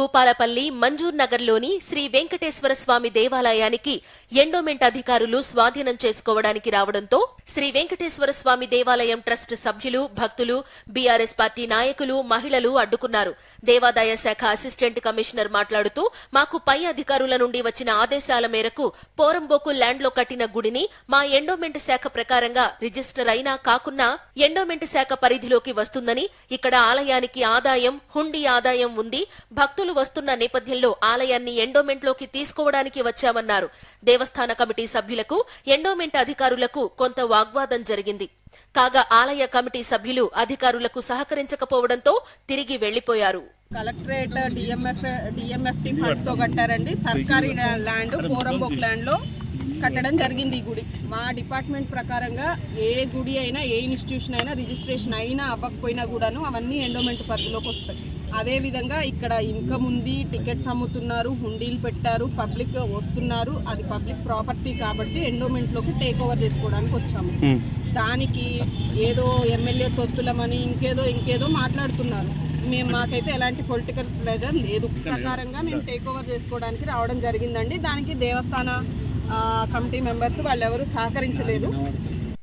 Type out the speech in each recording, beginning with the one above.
భూపాలపల్లి మంజూర్ నగర్లోని శ్రీ వెంకటేశ్వర స్వామి దేవాలయానికి ఎండోమెంట్ అధికారులు స్వాధీనం చేసుకోవడానికి రావడంతో శ్రీ వెంకటేశ్వర స్వామి దేవాలయం ట్రస్ట్ సభ్యులు భక్తులు బీఆర్ఎస్ పార్టీ నాయకులు మహిళలు అడ్డుకున్నారు. దేవాదాయ శాఖ అసిస్టెంట్ కమిషనర్ మాట్లాడుతూ మాకు పై అధికారుల నుండి వచ్చిన ఆదేశాల మేరకు పోరంబోకు ల్యాండ్లో కట్టిన గుడిని మా ఎండోమెంట్ శాఖ ప్రకారంగా రిజిస్టర్ అయినా కాకున్నా ఎండోమెంట్ శాఖ పరిధిలోకి వస్తుందని ఇక్కడ ఆలయానికి ఆదాయం హుండీ ఆదాయం ఉంది భక్తులు వస్తున్న నేపథ్యంలో ఆలయాన్ని ఎండోమెంట్లోకి తీసుకోవడానికి వచ్చామన్నారు. దేవస్థాన కమిటీ సభ్యులకు ఎండోమెంట్ అధికారులకు కొంత వాగ్వాదం జరిగింది. కాగా ఆలయ కమిటీ సభ్యులు అధికారులకు సహకరించకపోవడంతో తిరిగి వెళ్ళిపోయారు కలెక్టరేట్ డిఎంఎఫ్ డిఎంఎఫ్టి ఫండ్స్తో కట్టారండి. సర్కారీ ల్యాండ్ పోరంబోక్ ల్యాండ్లో కట్టడం జరిగింది ఈ గుడి. మా డిపార్ట్మెంట్ ప్రకారంగా ఏ గుడి అయినా ఏ ఇన్స్టిట్యూషన్ అయినా రిజిస్ట్రేషన్ అయినా అవ్వకపోయినా కూడాను అవన్నీ ఎండోమెంట్ పరిధిలోకి వస్తాయి. అదే విధంగా ఇక్కడ ఇన్కమ్ ఉంది టికెట్స్ అమ్ముతున్నారు హుండీలు పెట్టారు పబ్లిక్ వస్తున్నారు. అది పబ్లిక్ ప్రాపర్టీ కాబట్టి ఎండోమెంట్లోకి టేక్ ఓవర్ చేసుకోవడానికి వచ్చాము. దానికి ఏదో ఎమ్మెల్యే తొత్తులమని ఇంకేదో ఇంకేదో మాట్లాడుతున్నారు. మేము మాకైతే ఎలాంటి పొలిటికల్ ప్రెజర్ లేదు. ప్రకారంగా మేము టేక్ ఓవర్ చేసుకోవడానికి రావడం జరిగిందండి. దానికి దేవస్థాన కమిటీ మెంబర్స్ వాళ్ళు ఎవరు సహకరించలేదు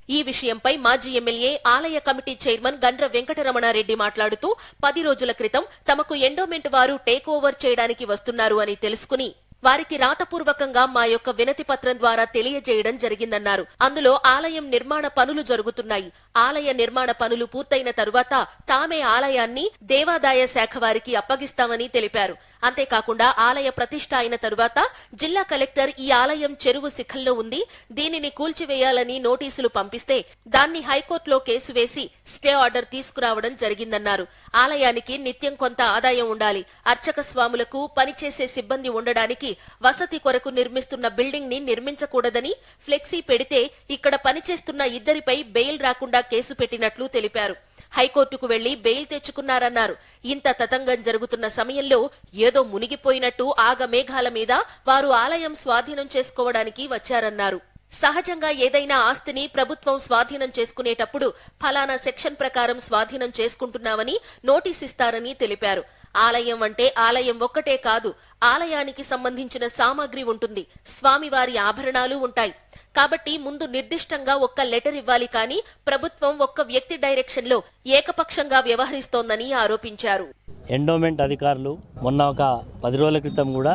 ఈ విషయంపై మాజీ ఎమ్మెల్యే ఆలయ కమిటీ చైర్మన్ గండ్ర వెంకటరమణారెడ్డి మాట్లాడుతూ పది రోజుల క్రితం తమకు ఎండోమెంట్ వారు టేక్ ఓవర్ చేయడానికి వస్తున్నారు అని తెలుసుకుని వారికి రాతపూర్వకంగా మా యొక్క వినతి పత్రం ద్వారా తెలియజేయడం జరిగిందన్నారు. అందులో ఆలయం నిర్మాణ పనులు జరుగుతున్నాయి. ఆలయ నిర్మాణ పనులు పూర్తయిన తరువాత తామే ఆలయాన్ని దేవాదాయ శాఖ వారికి అప్పగిస్తామని తెలిపారు. అంతేకాకుండా ఆలయ ప్రతిష్ట అయిన తరువాత జిల్లా కలెక్టర్ ఈ ఆలయం చెరువు శిఖల్లో ఉంది. దీనిని కూల్చివేయాలని నోటీసులు పంపిస్తే దాన్ని హైకోర్టులో కేసు వేసి స్టే ఆర్డర్ తీసుకురావడం జరిగిందన్నారు. ఆలయానికి నిత్యం కొంత ఆదాయం ఉండాలి. అర్చక స్వాములకు పనిచేసే సిబ్బంది ఉండడానికి వసతి కొరకు నిర్మిస్తున్న బిల్డింగ్ని నిర్మించకూడదని ఫ్లెక్సీ పెడితే ఇక్కడ పనిచేస్తున్న ఇద్దరిపై బెయిల్ రాకుండా కేసు పెట్టినట్లు తెలిపారు. హైకోర్టుకు వెళ్ళి బెయిల్ తెచ్చుకున్నారన్నారు. ఇంత తతంగం జరుగుతున్న సమయంలో ఏదో మునిగిపోయినట్టు ఆగమేఘాల మీద వారు ఆలయం స్వాధీనం చేసుకోవడానికి వచ్చారన్నారు. సహజంగా ఏదైనా ఆస్తిని ప్రభుత్వం స్వాధీనం చేసుకునేటప్పుడు ఫలానా సెక్షన్ ప్రకారం స్వాధీనం చేసుకుంటున్నామని నోటీస్ ఇస్తారని తెలిపారు. ఆలయం అంటే ఆలయం ఒక్కటే కాదు ఆలయానికి సంబంధించిన సామాగ్రి ఉంటుంది స్వామివారి ఆభరణాలు ఉంటాయి. కాబట్టి ముందు నిర్దిష్టంగా ఒక్క లెటర్ ఇవ్వాలి కానీ ప్రభుత్వం ఒక్క వ్యక్తి డైరెక్షన్లో ఏకపక్షంగా వ్యవహరిస్తోందని ఆరోపించారు. ఎండోమెంట్ అధికారులు మొన్న ఒక పది రోజుల క్రితం కూడా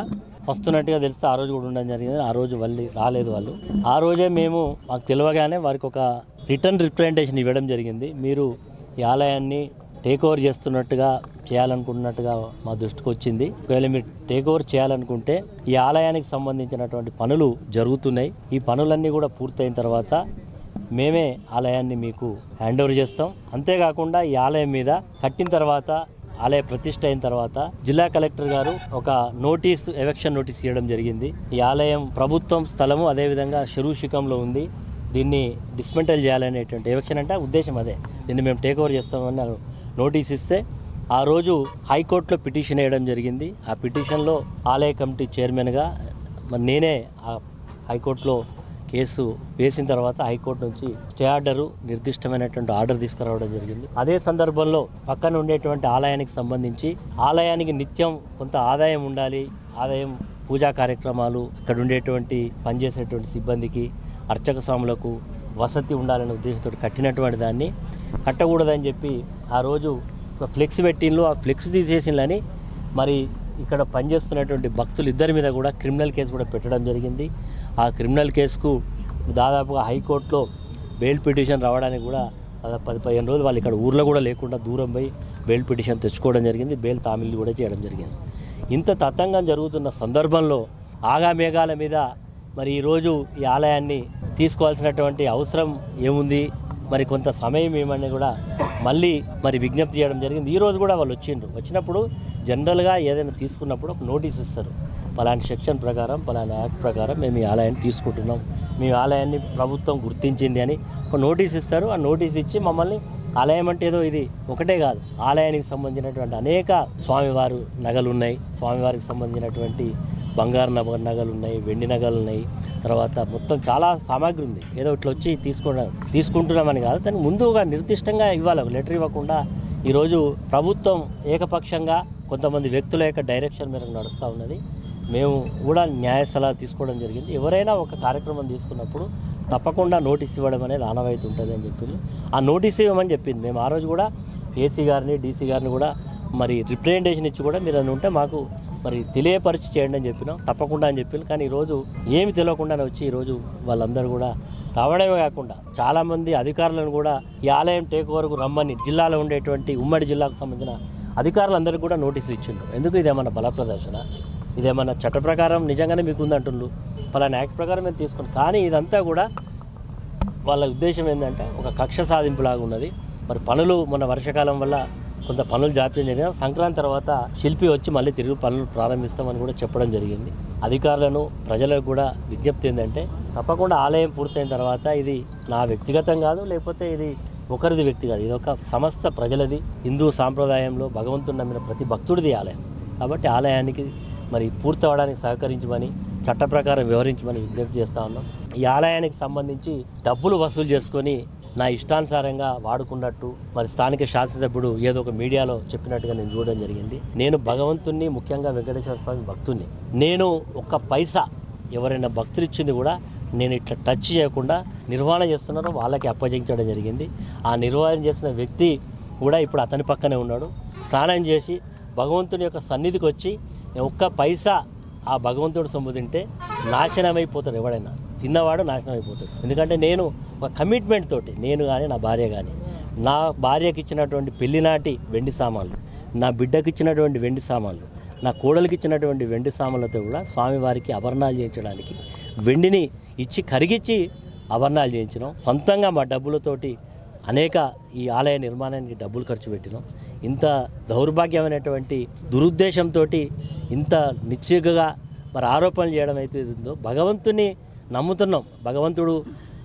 వస్తున్నట్టుగా తెలిస్తే ఆ రోజు కూడా ఉండడం జరిగింది. ఆ రోజు మళ్ళీ రాలేదు వాళ్ళు. ఆ రోజే మేము మాకు తెలియగానే వారికి ఒక రిటర్న్ రిప్రజెంటేషన్ ఇవ్వడం జరిగింది. మీరు ఈ ఆలయాన్ని టేక్ ఓవర్ చేస్తున్నట్టుగా చేయాలనుకున్నట్టుగా మా దృష్టికి వచ్చింది. ఒకవేళ మీరు టేక్ ఓవర్ చేయాలనుకుంటే ఈ ఆలయానికి సంబంధించినటువంటి పనులు జరుగుతున్నాయి. ఈ పనులన్నీ కూడా పూర్తయిన తర్వాత మేమే ఆలయాన్ని మీకు హ్యాండ్ ఓవర్ చేస్తాం. అంతేకాకుండా ఈ ఆలయం మీద కట్టిన తర్వాత ఆలయ ప్రతిష్ట అయిన తర్వాత జిల్లా కలెక్టర్ గారు ఒక నోటీస్ ఎలక్షన్ నోటీస్ ఇవ్వడం జరిగింది. ఈ ఆలయం ప్రభుత్వం స్థలము అదేవిధంగా శరూషికంలో ఉంది. దీన్ని డిస్మెంటల్ చేయాలనేటువంటి ఎలక్షన్ అంటే ఉద్దేశం అదే. దీన్ని మేము టేక్ ఓవర్ చేస్తామని నోటీస్ ఇస్తే ఆ రోజు హైకోర్టులో పిటిషన్ వేయడం జరిగింది. ఆ పిటిషన్లో ఆలయ కమిటీ చైర్మన్గా మరి నేనే ఆ హైకోర్టులో కేసు వేసిన తర్వాత హైకోర్టు నుంచి స్టే ఆర్డరు నిర్దిష్టమైనటువంటి ఆర్డర్ తీసుకురావడం జరిగింది. అదే సందర్భంలో పక్కన ఉండేటువంటి ఆలయానికి సంబంధించి ఆలయానికి నిత్యం కొంత ఆదాయం ఉండాలి ఆదాయం పూజా కార్యక్రమాలు ఇక్కడ ఉండేటువంటి పనిచేసేటువంటి సిబ్బందికి అర్చక స్వాములకు వసతి ఉండాలనే ఉద్దేశంతో కట్టినటువంటి దాన్ని కట్టకూడదని చెప్పి ఆ రోజు ఒక ఫ్లెక్స్ పెట్టిండ్లు ఆ ఫ్లెక్స్ తీసేసిందని మరి ఇక్కడ పనిచేస్తున్నటువంటి భక్తులు ఇద్దరి మీద కూడా క్రిమినల్ కేసు కూడా పెట్టడం జరిగింది. ఆ క్రిమినల్ కేసుకు దాదాపుగా హైకోర్టులో బెయిల్ పిటిషన్ రావడానికి కూడా పది పదిహేను రోజులు వాళ్ళు ఇక్కడ ఊర్లో కూడా లేకుండా దూరం పోయి బెయిల్ పిటిషన్ తెచ్చుకోవడం జరిగింది. బెయిల్ తామిల్ని కూడా చేయడం జరిగింది. ఇంత తతంగం జరుగుతున్న సందర్భంలో ఆగామేఘాల మీద మరి ఈరోజు ఈ ఆలయాన్ని తీసుకోవాల్సినటువంటి అవసరం ఏముంది? మరి కొంత సమయం ఏమని కూడా మళ్ళీ మరి విజ్ఞప్తి చేయడం జరిగింది. ఈరోజు కూడా వాళ్ళు వచ్చిండ్రు. వచ్చినప్పుడు జనరల్గా ఏదైనా తీసుకున్నప్పుడు ఒక నోటీస్ ఇస్తారు. పలానా సెక్షన్ ప్రకారం పలానా యాక్ట్ ప్రకారం మేము ఈ ఆలయాన్ని తీసుకుంటున్నాం. మీ ఆలయాన్ని ప్రభుత్వం గుర్తించింది అని ఒక నోటీస్ ఇస్తారు. ఆ నోటీస్ ఇచ్చి మమ్మల్ని ఆలయం అంటే ఏదో ఇది ఒకటే కాదు. ఆలయానికి సంబంధించినటువంటి అనేక స్వామివారు నగలు ఉన్నాయి స్వామివారికి సంబంధించినటువంటి బంగారు నగ నగలు ఉన్నాయి వెండి నగలు ఉన్నాయి తర్వాత మొత్తం చాలా సామాగ్రి ఉంది. ఏదో ఇట్లా వచ్చి తీసుకున్న తీసుకుంటున్నామని కాదు దానికి ముందుగా నిర్దిష్టంగా ఇవ్వాలి. ఒక లెటర్ ఇవ్వకుండా ఈరోజు ప్రభుత్వం ఏకపక్షంగా కొంతమంది వ్యక్తుల యొక్క డైరెక్షన్ మేరకు నడుస్తూ ఉన్నది. మేము కూడా న్యాయ సలహా తీసుకోవడం జరిగింది. ఎవరైనా ఒక కార్యక్రమం తీసుకున్నప్పుడు తప్పకుండా నోటీస్ ఇవ్వడం అనేది ఆనవాయితీ ఉంటుంది అని చెప్పింది. ఆ నోటీస్ ఇవ్వమని చెప్పింది. మేము ఆ రోజు కూడా ఏసీ గారిని డీసీ గారిని కూడా మరి రిప్రజెంటేషన్ ఇచ్చి కూడా మీరు అని ఉంటే మాకు మరి తెలియపరిచి చేయండి అని చెప్పినాం. తప్పకుండా అని చెప్పింది కానీ ఈరోజు ఏమి తెలియకుండానే వచ్చి ఈరోజు వాళ్ళందరూ కూడా రావడమే కాకుండా చాలామంది అధికారులను కూడా ఈ ఆలయం టేక్ వరకు రమ్మని జిల్లాలో ఉండేటువంటి ఉమ్మడి జిల్లాకు సంబంధించిన అధికారులందరికీ కూడా నోటీసులు ఇచ్చిండ్రు. ఎందుకు ఇదేమన్నా బల ప్రదర్శన? ఇదేమన్నా చట్ట ప్రకారం నిజంగానే మీకు ఉందంటుండ్రు? పలానా యాక్ట్ ప్రకారం మేము తీసుకుని కానీ ఇదంతా కూడా వాళ్ళ ఉద్దేశం ఏంటంటే ఒక కక్ష సాధింపులాగా ఉన్నది. మరి పనులు మొన్న వర్షాకాలం వల్ల కొంత పనులు జాప్యం జరిగిన సంక్రాంతి తర్వాత శిల్పి వచ్చి మళ్ళీ తిరిగి పనులు ప్రారంభిస్తామని కూడా చెప్పడం జరిగింది. అధికారులను ప్రజలకు కూడా విజ్ఞప్తి ఏంటంటే తప్పకుండా ఆలయం పూర్తయిన తర్వాత ఇది నా వ్యక్తిగతం కాదు లేకపోతే ఇది ఒకరిది వ్యక్తి కాదు. ఇది ఒక సమస్త ప్రజలది హిందూ సాంప్రదాయంలో భగవంతుని నమ్మిన ప్రతి భక్తుడిది ఆలయం. కాబట్టి ఆలయానికి మరి పూర్తి అవడానికి సహకరించమని చట్ట ప్రకారం వివరించమని విజ్ఞప్తి చేస్తా ఉన్నాం. ఈ ఆలయానికి సంబంధించి డబ్బులు వసూలు చేసుకొని నా ఇష్టానుసారంగా వాడుకున్నట్టు మరి స్థానిక శాసనసభ్యుడు ఏదో ఒక మీడియాలో చెప్పినట్టుగా నేను చూడడం జరిగింది. నేను భగవంతుణ్ణి ముఖ్యంగా వెంకటేశ్వర స్వామి భక్తుణ్ణి. నేను ఒక్క పైసా ఎవరైనా భక్తులు ఇచ్చింది కూడా నేను ఇట్లా టచ్ చేయకుండా నిర్వహణ చేస్తున్నారో వాళ్ళకి అప్పగించడం జరిగింది. ఆ నిర్వహణ చేసిన వ్యక్తి కూడా ఇప్పుడు అతని పక్కనే ఉన్నాడు. స్నానం చేసి భగవంతుని యొక్క సన్నిధికి వచ్చి ఒక్క పైసా ఆ భగవంతుడు సొమ్ము తింటే నాశనం అయిపోతాడు ఎవడైనా తిన్నవాడు నాశనం అయిపోతాడు. ఎందుకంటే నేను ఒక కమిట్మెంట్ తోటి నేను కానీ నా భార్య కానీ నా భార్యకి ఇచ్చినటువంటి పెళ్ళినాటి వెండి సామాన్లు నా బిడ్డకి ఇచ్చినటువంటి వెండి సామాన్లు నా కోడలికి ఇచ్చినటువంటి వెండి సామాన్లతో కూడా స్వామివారికి ఆభరణాలు చేయించడానికి వెండిని ఇచ్చి కరిగిచ్చి ఆభరణాలు చేయించినాం. సొంతంగా మా డబ్బులతోటి అనేక ఈ ఆలయ నిర్మాణానికి డబ్బులు ఖర్చు పెట్టినాం. ఇంత దౌర్భాగ్యమైనటువంటి దురుద్దేశంతో ఇంత నిశ్చిగగా మరి ఆరోపణలు చేయడం అయితే ఉందో భగవంతుని నమ్ముతున్నాం. భగవంతుడు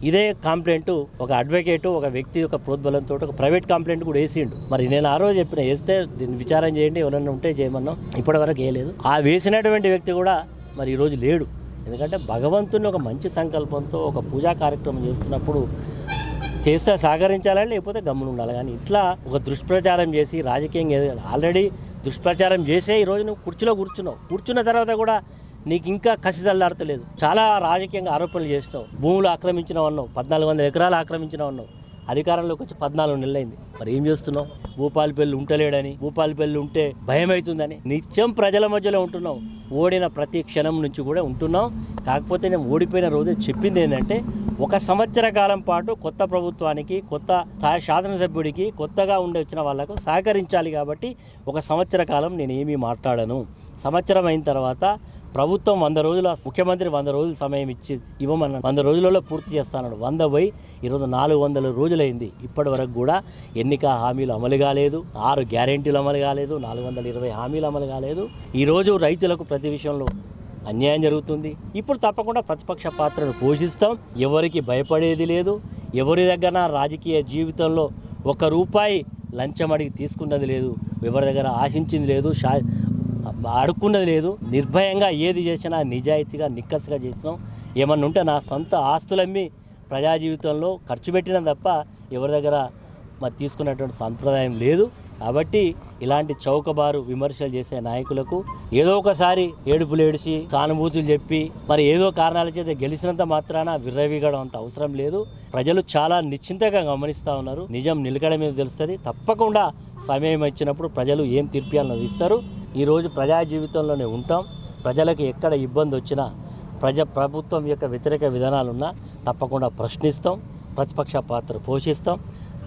ఇదే కంప్లైంట్ ఒక అడ్వకేటు ఒక వ్యక్తి యొక్క ప్రోద్బలంతో ఒక ప్రైవేట్ కంప్లైంట్ కూడా వేసిండు. మరి నేను ఆ రోజు చెప్పిన వేస్తే దీన్ని విచారం చేయండి ఎవరైనా ఉంటే చేయమన్నాం. ఇప్పటివరకు వేయలేదు. ఆ వేసినటువంటి వ్యక్తి కూడా మరి ఈరోజు లేడు. ఎందుకంటే భగవంతుని ఒక మంచి సంకల్పంతో ఒక పూజా కార్యక్రమం చేస్తున్నప్పుడు చేస్తే సహకరించాలని లేకపోతే గమ్మున ఉండాలి. కానీ ఇట్లా ఒక దుష్ప్రచారం చేసి రాజకీయంగా ఆల్రెడీ దుష్ప్రచారం చేసే ఈరోజు నువ్వు కుర్చీలో కూర్చున్నావు. కూర్చున్న తర్వాత కూడా నీకు ఇంకా కసి చల్లారతలేదు చాలా రాజకీయంగా ఆరోపణలు చేసినావు. భూములు ఆక్రమించిన అన్నావు పద్నాలుగు వందల ఎకరాలు ఆక్రమించిన అన్నావు అధికారంలోకి వచ్చి పద్నాలుగు నెలలైంది. మరి ఏం చేస్తున్నావు? భూపాలపల్లి ఉంటలేడని భూపాలపల్లి ఉంటే భయం అవుతుందని నిత్యం ప్రజల మధ్యలో ఉంటున్నావు. ఓడిన ప్రతి క్షణం నుంచి కూడా ఉంటున్నాం కాకపోతే నేను ఓడిపోయిన రోజే చెప్పింది ఏంటంటే ఒక సంవత్సర కాలం పాటు కొత్త ప్రభుత్వానికి కొత్త శాసనసభ్యుడికి కొత్తగా ఉండి వచ్చిన వాళ్ళకు సహకరించాలి కాబట్టి ఒక సంవత్సర కాలం నేను ఏమీ మాట్లాడను. సంవత్సరం అయిన తర్వాత ప్రభుత్వం వంద రోజుల ముఖ్యమంత్రి వంద రోజులు సమయం ఇచ్చి ఇవ్వమన్న వంద రోజులలో పూర్తి చేస్తానన్నాడు. వంద పోయి ఈరోజు నాలుగు వందల రోజులైంది. ఇప్పటి వరకు కూడా ఎన్నిక హామీలు అమలు కాలేదు. ఆరు గ్యారెంటీలు అమలు కాలేదు. నాలుగు వందల ఇరవై హామీలు అమలు కాలేదు. ఈరోజు రైతులకు ప్రతి విషయంలో అన్యాయం జరుగుతుంది. ఇప్పుడు తప్పకుండా ప్రతిపక్ష పాత్రను పోషిస్తాం. ఎవరికి భయపడేది లేదు. ఎవరి దగ్గర రాజకీయ జీవితంలో ఒక రూపాయి లంచం అడిగి తీసుకున్నది లేదు. ఎవరి దగ్గర ఆశించింది లేదు. ఆడుకున్నది అడుక్కున్నది లేదు. నిర్భయంగా ఏది చేసినా నిజాయితీగా నిక్కసిగా చేసినాం. ఏమన్నా ఉంటే నా సొంత ఆస్తులమ్మి ప్రజా జీవితంలో ఖర్చు పెట్టినా తప్ప ఎవరి దగ్గర మరి తీసుకున్నటువంటి సంప్రదాయం లేదు. కాబట్టి ఇలాంటి చౌకబారు విమర్శలు చేసే నాయకులకు ఏదో ఒకసారి ఏడుపులు ఏడిచి సానుభూతులు చెప్పి మరి ఏదో కారణాల చేత గెలిచినంత మాత్రాన విర్రవీగడం అంత అవసరం లేదు. ప్రజలు చాలా నిశ్చింతగా గమనిస్తూ ఉన్నారు. నిజం నిలకడ మీద తెలుస్తుంది. తప్పకుండా సమయం ఇచ్చినప్పుడు ప్రజలు ఏం తీర్పియాలని ఇస్తారు. ఈరోజు ప్రజా జీవితంలోనే ఉంటాం. ప్రజలకు ఎక్కడ ఇబ్బంది వచ్చినా ప్రజ ప్రభుత్వం యొక్క వ్యతిరేక విధానాలున్నా తప్పకుండా ప్రశ్నిస్తాం. ప్రతిపక్ష పాత్ర పోషిస్తాం.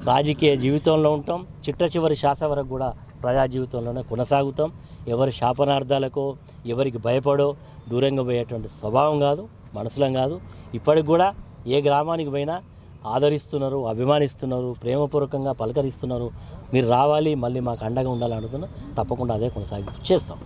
రాజకీయ జీవితంలో ఉంటాం. చిట్ట చివరి శ్వాస వరకు కూడా ప్రజా జీవితంలోనే కొనసాగుతాం. ఎవరి శాపనార్థాలకో ఎవరికి భయపడో దూరంగా పోయేటువంటి స్వభావం కాదు మనసులం కాదు. ఇప్పటికి కూడా ఏ గ్రామానికి పోయినా ఆదరిస్తున్నారు అభిమానిస్తున్నారు ప్రేమపూర్వకంగా పలకరిస్తున్నారు. మీరు రావాలి మళ్ళీ మాకు అండగా ఉండాలని అడుగుతున్నా తప్పకుండా అదే కొనసాగి చేస్తాం.